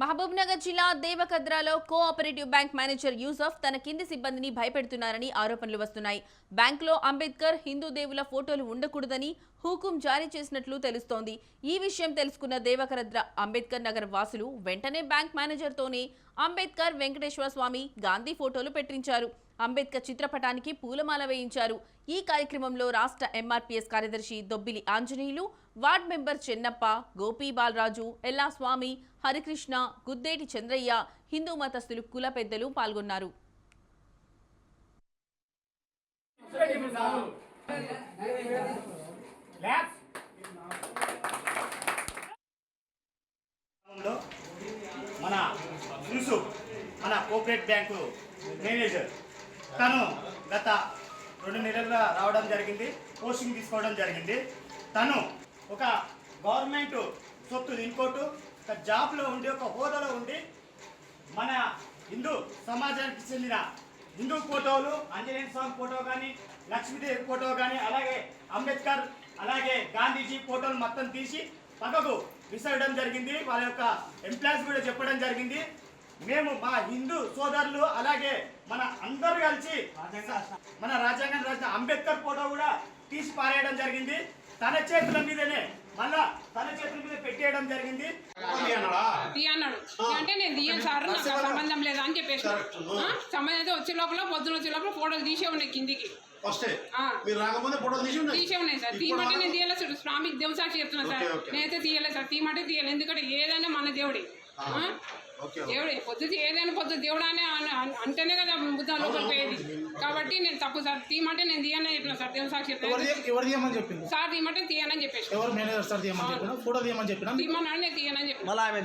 మహబూబ్ నగర్ జిల్లా దేవకద్రాలో cooperative bank manager Yusuf తన కింది సిబ్బందిని భయపెడుతున్నారని ఆరోపణలు వస్తున్నాయి. బ్యాంకులో అంబేద్కర్ హిందూ దేవుల ఫోటోలు ఉండకూడదని హుకుం జారీ చేసినట్లు తెలుస్తోంది. ఈ విషయం తెలుసుకున్న దేవకరద్ర అంబేద్కర్ నగర్ వాసులు వెంటనే బ్యాంక్ మేనేజర్తోనే అంబేద్కర్ వెంకటేశ్వర స్వామి గాంధీ ఫోటోలు పెట్టించారు. అంబేద్కర్ చిత్రపటానికి పూలమాల వేయించారు. ఈ కార్యక్రమంలో రాష్ట్ర ఎంఆర్పీఎస్ కార్యదర్శి దొబ్బిలి ఆంజనేయులు వార్డ్ మెంబర్ చెన్నప్ప గోపీ బాలరాజు ఎల్లా స్వామి హరికృష్ణ గుద్దేటి చంద్రయ్య హిందూ మతస్థులు కుల పెద్దలు పాల్గొన్నారు. మన యూసుఫ్ మన కోఆపరేట్ బ్యాంకు మేనేజర్ తను గత రెండు నెలలుగా రావడం జరిగింది పోస్టింగ్ తీసుకోవడం జరిగింది. తను ఒక గవర్నమెంట్ సొత్తు ఇంకోటు ఒక జాబ్లో ఉండి ఒక హోదాలో ఉండి మన హిందూ సమాజానికి చెందిన హిందూ ఫోటోలు ఆంజనేయ స్వామి ఫోటో కానీ లక్ష్మీదేవి ఫోటో కానీ అలాగే అంబేద్కర్ అలాగే గాంధీజీ ఫోటోలు మొత్తం తీసి పక్కకు విసరడం జరిగింది. వాళ్ళ యొక్క ఎంప్లాయీస్ కూడా చెప్పడం జరిగింది. మేము మా హిందూ సోదరులు అలాగే అందరూ కలిసి మన రాజ్యాంగం రాసిన అంబేద్కర్ ఫోటో కూడా తీసి పారేయడం జరిగింది. తన చేతుల మీదనే మళ్ళా తన చేతుల మీద పెట్టేయడం జరిగింది. అన్నాడు? అంటే నేను తీయను సార్ నాకు సంబంధం లేదా అని చెప్పేసి. ఆ? సంబంధం అయితే వచ్చే లోపల పొద్దున వచ్చే లోపల ఫోటోలు తీసే ఉన్నాయి కిందికి. మీరు రాకముందే ఫోటో తీసి ఉన్నాయి? సార్. తీయమంటే నేను తీయలేదు సార్ స్వామి దేవుడు సాక్షి చెప్తున్నా సార్. నేనైతే తీయలేదు సార్. తీయమంటే తీయలేదు. ఎందుకంటే ఏదైనా మన దేవుడే. దేవుడే పొద్దు ఏదైనా పొద్దు దేవుడు అని అంటేనే కదా బుద్ధ లోపల పోయేది కాబట్టి నేను తప్పు సార్ తీయమంటే నేను తీయనని చెప్పిన సార్ దేవుడు సాక్షి ఎవరు చెప్పిన సార్ తీయమంటే తీయనని చెప్పేసి. ఎవరు మేనేజర్ సార్ తీయమని చెప్పినా ఫోటో తీయమని నేను తీయనని చెప్పిన. మళ్ళీ ఆమె